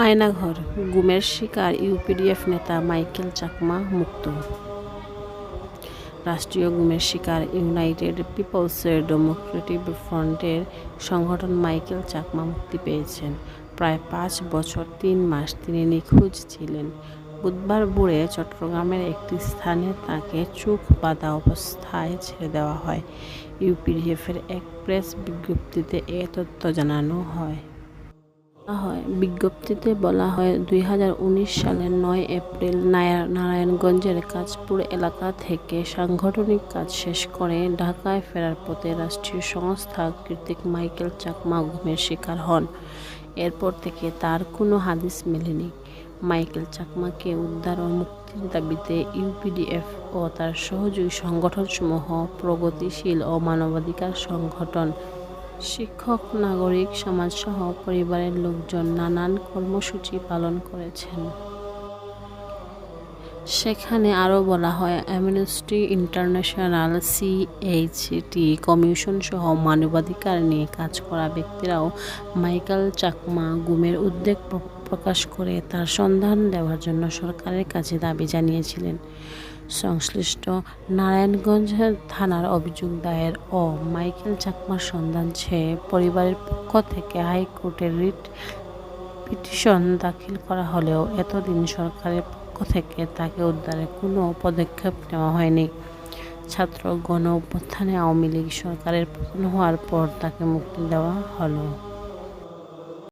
আয়নাঘর, গুমের শিকার ইউপিডিএফ নেতা মাইকেল চাকমা মুক্ত। রাষ্ট্রীয় গুমের শিকার ইউনাইটেড পিপলসের ডেমোক্রেটিক ফ্রন্টের সংগঠন মাইকেল চাকমা মুক্তি পেয়েছেন। প্রায় পাঁচ বছর, তিন মাস তিনি নিখোঁজ ছিলেন। বুধবার ভোরে চট্টগ্রামের একটি স্থানে তাকে চোখ বাঁধা অবস্থায় ছেড়ে দেওয়া হয়। ইউপিডিএফের এক প্রেস বিজ্ঞপ্তিতে এ তথ্য জানানো হয়। হয়। বিজ্ঞপ্তিতে বলা হয়, দুই হাজার উনিশ সালের নয় এপ্রিল নারায়ণগঞ্জের কাজপুর এলাকা থেকে সাংগঠনিক কাজ শেষ করে ঢাকায় ফেরার পথে রাষ্ট্রীয় সংস্থা কৃতিক মাইকেল চাকমা ঘুমের শিকার হন। এরপর থেকে তার কোনো হাদিস মেলেনি। মাইকেল চাকমাকে উদ্ধার ও মুক্তির দাবিতে ইউপিডিএফ ও তার সহযোগী সংগঠনসমূহ প্রগতিশীল ও মানবাধিকার সংগঠন শিক্ষক, নাগরিক, সমাজসহ পরিবারের লোকজন নানান কর্মসূচি পালন করেছেন। সেখানে আরও বলা হয়, অ্যামনেস্টি ইন্টারন্যাশনাল সিএইচটি কমিশন সহ মানবাধিকার নিয়ে কাজ করা ব্যক্তিরাও মাইকেল চাকমা গুমের উদ্বেগ প্রকাশ করে তার সন্ধান দেওয়ার জন্য সরকারের কাছে দাবি জানিয়েছিলেন। সংশ্লিষ্ট নারায়ণগঞ্জ থানার অভিযোগ দায়ের ও মাইকেল চাকমার সন্ধান চেয়ে পরিবারের পক্ষ থেকে হাইকোর্টে রিট পিটিশন দাখিল করা হলেও এতদিন সরকারের পক্ষ থেকে তাকে উদ্ধারে কোনো পদক্ষেপ নেওয়া হয়নি। ছাত্র গণ অভ্যুত্থানে আওয়ামী লীগ সরকারের পতন হওয়ার পর তাকে মুক্তি দেওয়া হলো।